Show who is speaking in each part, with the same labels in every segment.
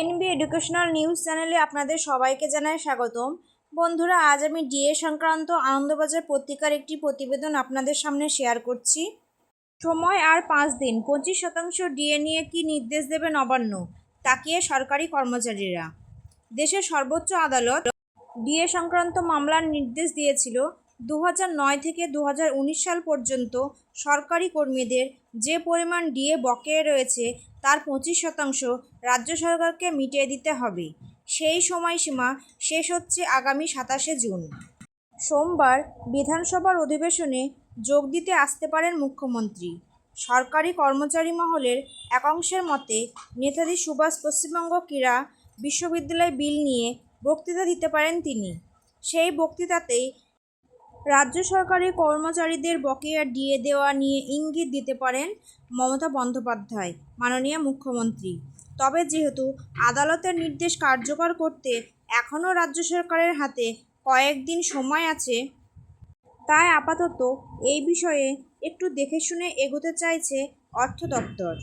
Speaker 1: NB educational news চ্যানেলে আপনাদের সবাইকে জানাই স্বাগতম। বন্ধুরা, আজ আমি ডিএ সংক্রান্ত আনন্দবাজার পত্রিকার একটি প্রতিবেদন আপনাদের সামনে শেয়ার করছি। সময় আর পাঁচ দিন, পঁচিশ শতাংশ ডিএ নিয়ে কি নির্দেশ দেবে নবান্ন? তাকিয়ে সরকারি কর্মচারীরা? দেশের সর্বোচ্চ আদালত ডিএ সংক্রান্ত মামলার নির্দেশ দিয়েছিল দু থেকে দু হাজার উনিশ সাল পর্যন্ত সরকারি কর্মীদের যে পরিমাণ ডিএ বকেয়া রয়েছে, তার পঁচিশ শতাংশ রাজ্য সরকারকে মিটিয়ে দিতে হবে। সেই সময়সীমা শেষ হচ্ছে আগামী সাতাশে জুন। সোমবার বিধানসভার অধিবেশনে যোগ দিতে আসতে পারেন মুখ্যমন্ত্রী। সরকারি কর্মচারী মহলের একাংশের মতে নেতাজি সুভাষ পশ্চিমবঙ্গ ক্রীড়া বিশ্ববিদ্যালয় বিল নিয়ে বক্তৃতা দিতে পারেন তিনি। সেই বক্তৃতাতেই রাজ্য সরকারি কর্মচারীদের বকেয়া দিয়ে দেওয়া নিয়ে ইঙ্গিত দিতে পারেন মমতা বন্দ্যোপাধ্যায়, মাননীয় মুখ্যমন্ত্রী। তবে যেহেতু আদালতের নির্দেশ কার্যকর করতে এখনও রাজ্য সরকারের হাতে কয়েকদিন সময় আছে, তাই আপাতত এই বিষয়ে একটু দেখে শুনে এগোতে চাইছে অর্থ দপ্তর।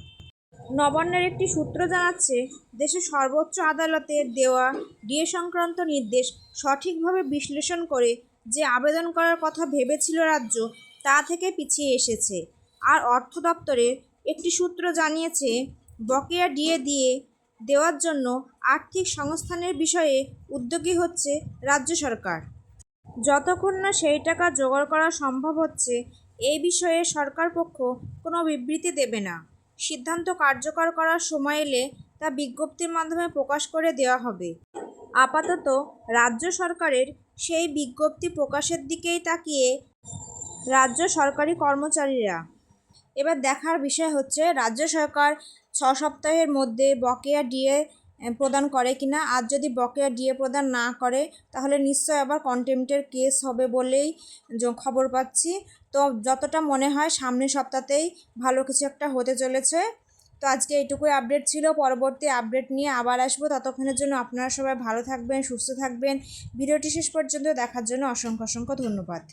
Speaker 1: নবান্নের একটি সূত্র জানাচ্ছে দেশের সর্বোচ্চ আদালতের দেওয়া ডিএ সংক্রান্ত নির্দেশ সঠিকভাবে বিশ্লেষণ করে যে আবেদন করার কথা ভেবেছিল রাজ্য তা থেকে পিছিয়ে এসেছে। আর অর্থ দপ্তরের একটি সূত্র জানিয়েছে বকেয়া ডিএ দিয়ে দেওয়ার জন্য আর্থিক সংস্থানের বিষয়ে উদ্যোগী হচ্ছে রাজ্য সরকার। যতক্ষণ না সেই টাকা জোগাড় করা সম্ভব হচ্ছে এই বিষয়ে সরকার পক্ষ কোনো বিবৃতি দেবে না। সিদ্ধান্ত কার্যকর করার সময় এলে তা বিজ্ঞপ্তির মাধ্যমে প্রকাশ করে দেওয়া হবে। আপাতত রাজ্য সরকারের সেই বিজ্ঞপ্তি প্রকাশের দিকেই তাকিয়ে রাজ্য সরকারি কর্মচারীরা এবার দেখার বিষয় হচ্ছে, রাজ্য সরকার ছ সপ্তাহের মধ্যে বকেয়া ডিএ প্রদান করে কিনা? আর যদি বকেয়া ডিএ প্রদান না করে, তাহলে নিশ্চয় আবার কন্টেম্পটের কেস হবে বলেই খবর পাচ্ছি। তো যতটা মনে হয় সামনের সপ্তাহতেই ভালো কিছু একটা হতে চলেছে। তো আজকে এইটুকুই আপডেট ছিল। পরবর্তী আপডেট নিয়ে আবার আসব। ততক্ষণের জন্য আপনারা সবাই ভালো থাকবেন, সুস্থ থাকবেন। ভিডিওটি শেষ পর্যন্ত দেখার জন্য অসংখ্য অসংখ্য ধন্যবাদ।